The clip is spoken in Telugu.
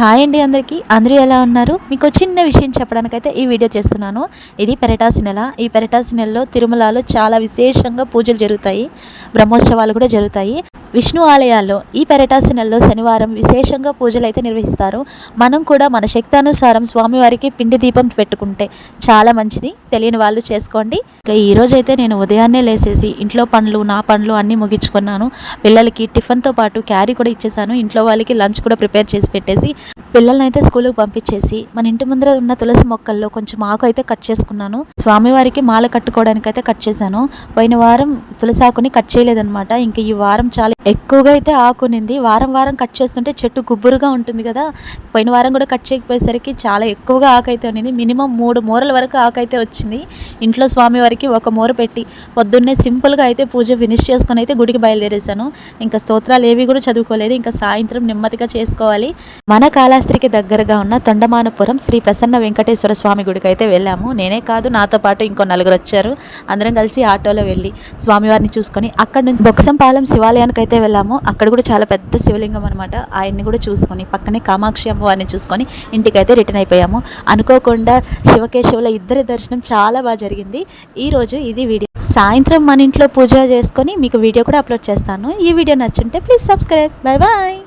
హాయ్ అండి అందరికీ. అందరూ ఎలా ఉన్నారు? మీకు చిన్న విషయం చెప్పడానికైతే ఈ వీడియో చేస్తున్నాను. ఇది పెరటాసి నెల. ఈ పెరటాసి నెలలో తిరుమలలో చాలా విశేషంగా పూజలు జరుగుతాయి. బ్రహ్మోత్సవాలు కూడా జరుగుతాయి. విష్ణు ఆలయాల్లో ఈ పెరటాసి నెలలో శనివారం విశేషంగా పూజలు అయితే నిర్వహిస్తారు. మనం కూడా మన శక్తానుసారం స్వామివారికి పిండి దీపం పెట్టుకుంటే చాలా మంచిది. తెలియని వాళ్ళు చేసుకోండి. ఇంకా ఈ అయితే నేను ఉదయాన్నే లేసేసి ఇంట్లో పనులు నా పనులు అన్నీ ముగించుకున్నాను. పిల్లలకి టిఫిన్తో పాటు క్యారీ కూడా ఇచ్చేసాను. ఇంట్లో వాళ్ళకి లంచ్ కూడా ప్రిపేర్ చేసి పెట్టేసి పిల్లల్ని అయితే స్కూల్కి పంపించేసి మన ఇంటి ముందర ఉన్న తులసి మొక్కల్లో కొంచెం ఆకు అయితే కట్ చేసుకున్నాను. స్వామివారికి మాల కట్టుకోవడానికి అయితే కట్ చేశాను. పోయిన వారం తులసి ఆకుని కట్ చేయలేదన్నమాట. ఇంకా ఈ వారం చాలా ఎక్కువగా అయితే ఆకునింది వారం వారం కట్ చేస్తుంటే చెట్టు గుబ్బురుగా ఉంటుంది కదా. పోయిన వారం కూడా కట్ చేయకపోయేసరికి చాలా ఎక్కువగా ఆకు అయితే ఉన్నింది. మినిమం మూడు మూరల వరకు ఆకు అయితే వచ్చింది. ఇంట్లో స్వామివారికి ఒక మూర పెట్టి పొద్దున్నే సింపుల్గా అయితే పూజ ఫినిష్ చేసుకొని అయితే గుడికి బయలుదేరేశాను. ఇంకా స్తోత్రాలు ఏవి కూడా చదువుకోలేదు. ఇంకా సాయంత్రం నెమ్మదిగా చేసుకోవాలి. మన కాళాస్త్రికి దగ్గరగా ఉన్న తొండమానపురం శ్రీ ప్రసన్న వెంకటేశ్వర స్వామి గుడికి అయితే వెళ్ళాము. నేనే కాదు నాతో పాటు ఇంకో నలుగురు వచ్చారు. అందరం కలిసి ఆటోలో వెళ్ళి స్వామివారిని చూసుకొని అక్కడ నుంచి బొక్సంపాలెం శివాలయానికి అయితే వెళ్ళాము అక్కడ కూడా చాలా పెద్ద శివలింగం అనమాట ఆయన్ని కూడా చూసుకొని పక్కనే కామాక్షి అమ్మవారిని చూసుకొని ఇంటికైతే రిటర్న్ అయిపోయాము. అనుకోకుండా శివకేశవుల ఇద్దరి దర్శనం చాలా బాగా జరిగింది. ఈరోజు ఇది వీడియో. సాయంత్రం మన ఇంట్లో పూజ చేసుకొని మీకు వీడియో కూడా అప్లోడ్ చేస్తాను. ఈ వీడియో నచ్చుంటే ప్లీజ్ సబ్స్క్రైబ్. Bye bye.